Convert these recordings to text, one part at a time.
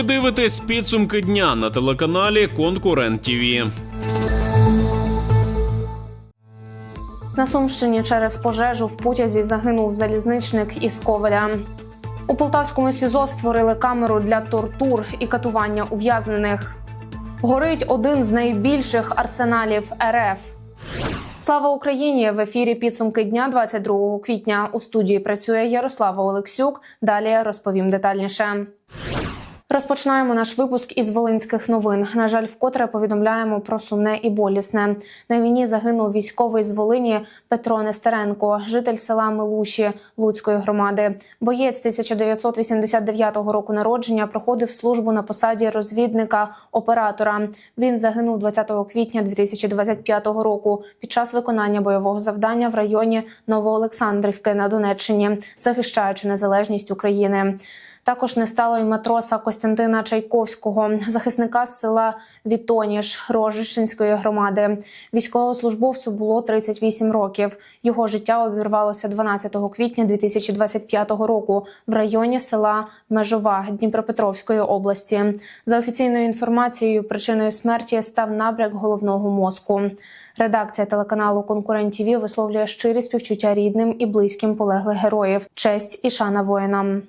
Ви дивитесь підсумки дня на телеканалі Конкурент ТІВІ. На Сумщині через пожежу в потязі загинув залізничник із Ковеля. У Полтавському СІЗО створили камеру для тортур і катування ув'язнених. Горить один з найбільших арсеналів РФ. Слава Україні! В ефірі підсумки дня 22 квітня. У студії працює Ярослава Олексюк. Далі розповім детальніше. Розпочинаємо наш випуск із волинських новин. На жаль, вкотре повідомляємо про сумне і болісне. На війні загинув військовий з Волині Петро Нестеренко, житель села Милуші Луцької громади. Боєць 1989 року народження проходив службу на посаді розвідника оператора. Він загинув 20 квітня 2025 року під час виконання бойового завдання в районі Новоолександрівки на Донеччині, захищаючи незалежність України. Також не стало й матроса Костянтина Чайковського, захисника села Вітоніш Рожищенської громади. Військовослужбовцю було 38 років. Його життя обірвалося 12 квітня 2025 року в районі села Межова Дніпропетровської області. За офіційною інформацією, причиною смерті став набряк головного мозку. Редакція телеканалу Конкурент ТІВІ висловлює щирі співчуття рідним і близьким полеглих героїв. Честь і шана воїнам.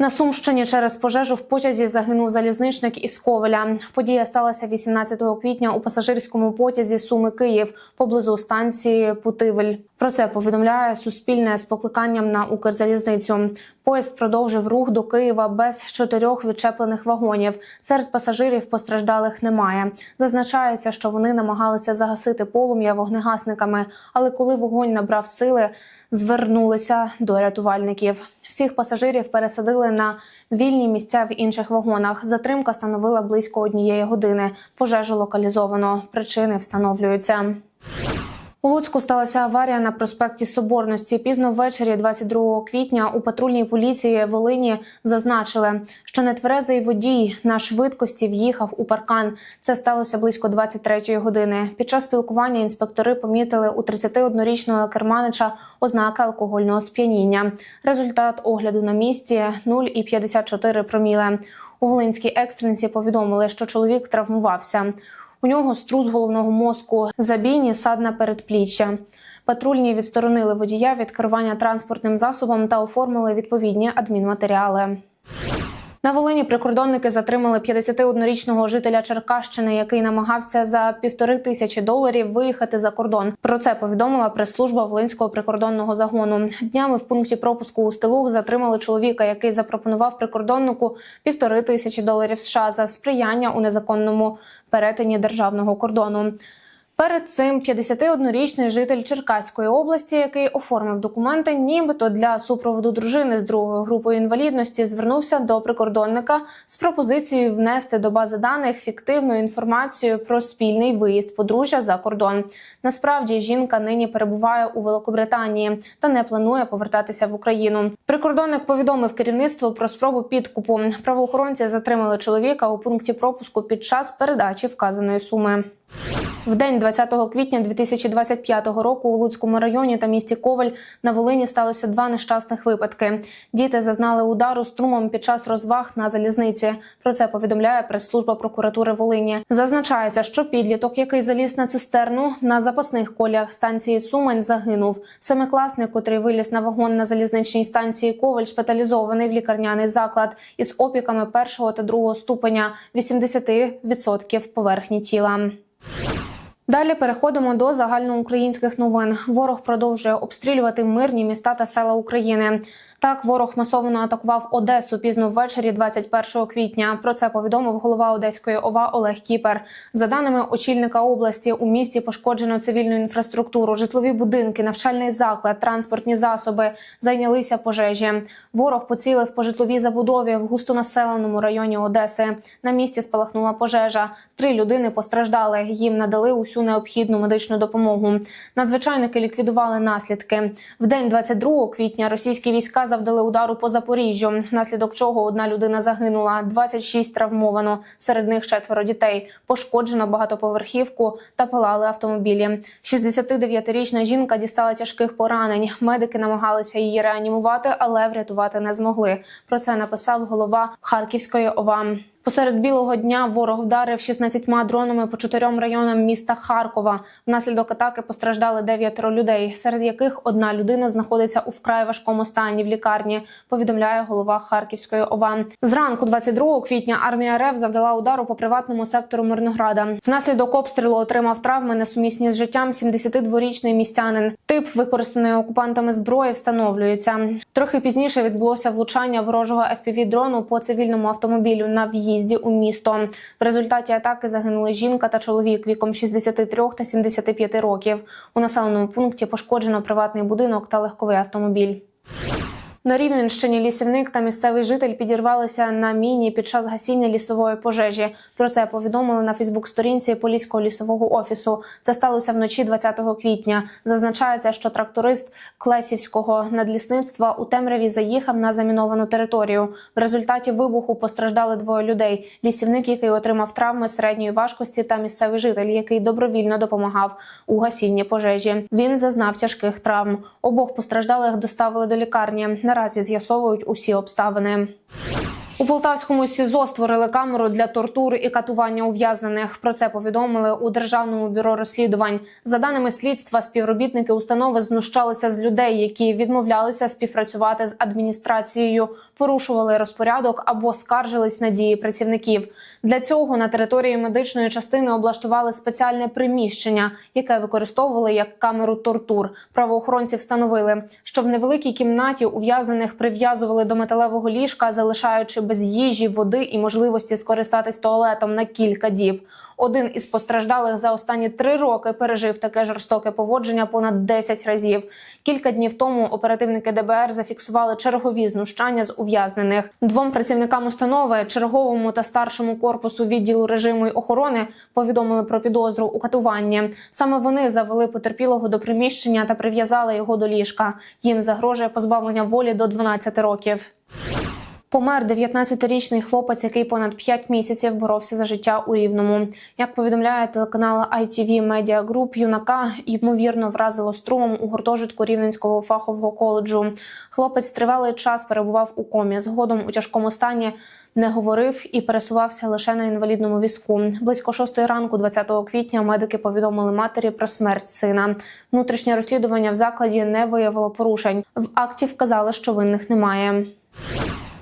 На Сумщині через пожежу в потязі загинув залізничник із Ковеля. Подія сталася 18 квітня у пасажирському потязі Суми Київ поблизу станції Путивль. Про це повідомляє Суспільне з покликанням на Укрзалізницю. Поїзд продовжив рух до Києва без чотирьох відчеплених вагонів. Серед пасажирів постраждалих немає. Зазначається, що вони намагалися загасити полум'я вогнегасниками, але коли вогонь набрав сили, звернулися до рятувальників. Всіх пасажирів пересадили на вільні місця в інших вагонах. Затримка становила близько однієї години. Пожежу локалізовано. Причини встановлюються. У Луцьку сталася аварія на проспекті Соборності. Пізно ввечері, 22 квітня, у патрульній поліції Волині зазначили, що нетверезий водій на швидкості в'їхав у паркан. Це сталося близько 23 години. Під час спілкування інспектори помітили у 31-річного керманича ознаки алкогольного сп'яніння. Результат огляду на місці 0,54 проміле. У Волинській екстренці повідомили, що чоловік травмувався. У нього струс головного мозку, забійні садна передпліччя. Патрульні відсторонили водія від керування транспортним засобом та оформили відповідні адмінматеріали. На Волині прикордонники затримали 51-річного жителя Черкащини, який намагався за півтори тисячі доларів виїхати за кордон. Про це повідомила прес-служба Волинського прикордонного загону. Днями в пункті пропуску у Стилух затримали чоловіка, який запропонував прикордоннику півтори тисячі доларів США за сприяння у незаконному перетині державного кордону. Перед цим 51-річний житель Черкаської області, який оформив документи, нібито для супроводу дружини з другою групою інвалідності, звернувся до прикордонника з пропозицією внести до бази даних фіктивну інформацію про спільний виїзд подружжя за кордон. Насправді жінка нині перебуває у Великобританії та не планує повертатися в Україну. Прикордонник повідомив керівництво про спробу підкупу. Правоохоронці затримали чоловіка у пункті пропуску під час передачі вказаної суми. В день 20 квітня 2025 року у Луцькому районі та місті Коваль на Волині сталося два нещасних випадки. Діти зазнали удару струмом під час розваг на залізниці. Про це повідомляє прес-служба прокуратури Волині. Зазначається, що підліток, який заліз на цистерну на запасних коліях станції Сумань, загинув. Семикласник, котрий виліз на вагон на залізничній станції Коваль, шпиталізований в лікарняний заклад із опіками першого та другого ступеня 80% поверхні тіла. Далі переходимо до загальноукраїнських новин. Ворог продовжує обстрілювати мирні міста та села України. Так, ворог масово атакував Одесу пізно ввечері 21 квітня. Про це повідомив голова Одеської ОВА Олег Кіпер. За даними очільника області, у місті пошкоджено цивільну інфраструктуру, житлові будинки, навчальний заклад, транспортні засоби зайнялися пожежі. Ворог поцілив по житловій забудові в густонаселеному районі Одеси. На місці спалахнула пожежа. Три людини постраждали. Їм надали усю необхідну медичну допомогу. Надзвичайники ліквідували наслідки. В день 22 квітня російські війська завдали удару по Запоріжжю, внаслідок чого одна людина загинула, 26 травмовано. Серед них четверо дітей. Пошкоджено багатоповерхівку та палали автомобілі. 69-річна жінка дістала тяжких поранень. Медики намагалися її реанімувати, але врятувати не змогли. Про це написав голова Харківської ОВА. Посеред білого дня ворог вдарив 16 дронами по чотирьом районам міста Харкова. Внаслідок атаки постраждали дев'ятеро людей, серед яких одна людина знаходиться у вкрай важкому стані в лікарні. Повідомляє голова Харківської ОВА. Зранку, 22 квітня, армія РФ завдала удару по приватному сектору Мирнограда. Внаслідок обстрілу отримав травми несумісні з життям 72-річний містянин. Тип використаної окупантами зброї встановлюється. Трохи пізніше відбулося влучання ворожого fpv дрону по цивільному автомобілю на в'їзді у місто. В результаті атаки загинули жінка та чоловік віком 63 та 75 років. У населеному пункті пошкоджено приватний будинок та легковий автомобіль. На Рівненщині лісівник та місцевий житель підірвалися на міні під час гасіння лісової пожежі. Про це повідомили на Фейсбук-сторінці Поліського лісового офісу. Це сталося вночі 20 квітня. Зазначається, що тракторист Клесівського надлісництва у темряві заїхав на заміновану територію. В результаті вибуху постраждали двоє людей: лісівник, який отримав травми середньої важкості, та місцевий житель, який добровільно допомагав у гасінні пожежі. Він зазнав тяжких травм. Обох постраждалих доставили до лікарні. Наразі з'ясовують усі обставини. У Полтавському СІЗО створили камеру для тортур і катування ув'язнених. Про це повідомили у Державному бюро розслідувань. За даними слідства, співробітники установи знущалися з людей, які відмовлялися співпрацювати з адміністрацією, порушували розпорядок або скаржились на дії працівників. Для цього на території медичної частини облаштували спеціальне приміщення, яке використовували як камеру тортур. Правоохоронці встановили, що в невеликій кімнаті ув'язнених прив'язували до металевого ліжка, залишаючи без їжі, води і можливості скористатись туалетом на кілька діб. Один із постраждалих за останні три роки пережив таке жорстоке поводження понад 10 разів. Кілька днів тому оперативники ДБР зафіксували чергові знущання з ув'язнених. Двом працівникам установи, черговому та старшому корпусу відділу режиму й охорони, повідомили про підозру у катуванні. Саме вони завели потерпілого до приміщення та прив'язали його до ліжка. Їм загрожує позбавлення волі до 12 років. Помер 19-річний хлопець, який понад 5 місяців боровся за життя у Рівному. Як повідомляє телеканал ITV Media Group, юнака ймовірно вразило струмом у гуртожитку Рівненського фахового коледжу. Хлопець тривалий час перебував у комі. Згодом у тяжкому стані не говорив і пересувався лише на інвалідному візку. Близько 6 ранку, 20 квітня, медики повідомили матері про смерть сина. Внутрішнє розслідування в закладі не виявило порушень. В акті вказали, що винних немає.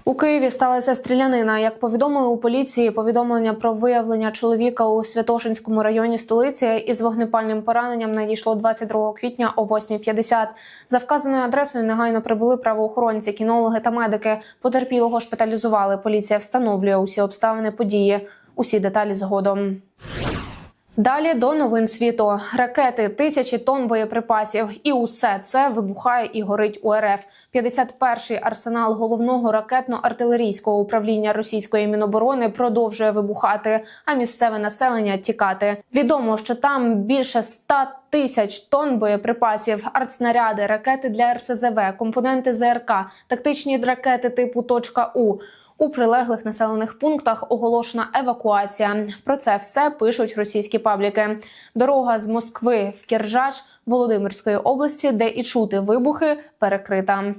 У Києві сталася стрілянина. Як повідомили у поліції, повідомлення про виявлення чоловіка у Святошинському районі столиці із вогнепальним пораненням надійшло 22 квітня о 8.50. За вказаною адресою негайно прибули правоохоронці, кінологи та медики. Потерпілого шпиталізували. Поліція встановлює усі обставини події. Усі деталі згодом. Далі до новин світу. Ракети, тисячі тонн боєприпасів, і усе це вибухає і горить у РФ. 51-й арсенал головного ракетно-артилерійського управління російської міноборони продовжує вибухати, а місцеве населення тікати. Відомо, що там більше 100 тисяч тонн боєприпасів, артснаряди, ракети для РСЗВ, компоненти ЗРК, тактичні ракети типу «Точка У». У прилеглих населених пунктах оголошена евакуація. Про це все пишуть російські пабліки. Дорога з Москви в Кіржач Володимирської області, де і чути вибухи, перекрита.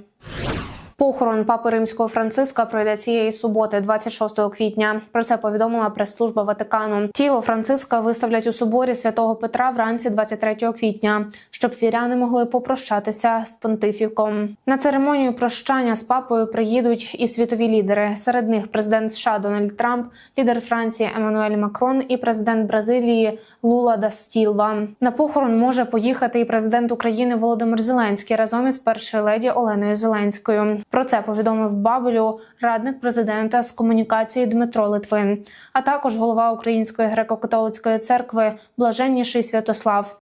Похорон папи римського Франциска пройде цієї суботи, 26 квітня. Про це повідомила прес-служба Ватикану. Тіло Франциска виставлять у соборі святого Петра вранці 23 квітня, щоб віряни могли попрощатися з понтифіком. На церемонію прощання з папою приїдуть і світові лідери. Серед них президент США Дональд Трамп, лідер Франції Еммануель Макрон і президент Бразилії Лула да Стілва. На похорон може поїхати і президент України Володимир Зеленський разом із першою леді Оленою Зеленською. Про це повідомив Бабелю радник президента з комунікації Дмитро Литвин, а також голова Української греко-католицької церкви Блаженніший Святослав.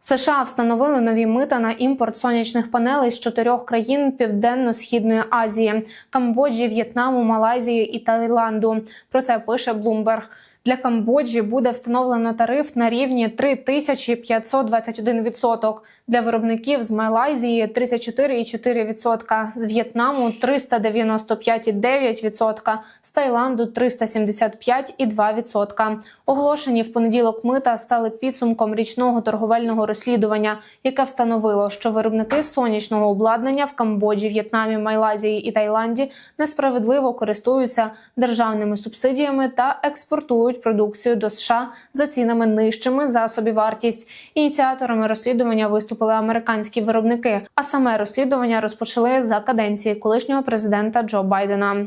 США встановили нові мита на імпорт сонячних панелей з чотирьох країн Південно-східної Азії: Камбоджі, В'єтнаму, Малайзії і Таїланду. Про це пише Bloomberg. Для Камбоджі буде встановлено тариф на рівні 3521%, для виробників з Малайзії 34,4%, з В'єтнаму 395,9%, з Таїланду 375,2%. Оголошені в понеділок мита стали підсумком річного торговельного розслідування, яке встановило, що виробники сонячного обладнання в Камбоджі, В'єтнамі, Малайзії і Таїланді несправедливо користуються державними субсидіями та експортують продукцію до США за цінами нижчими за собівартість. Ініціаторами розслідування виступили американські виробники. А саме розслідування розпочали за каденції колишнього президента Джо Байдена.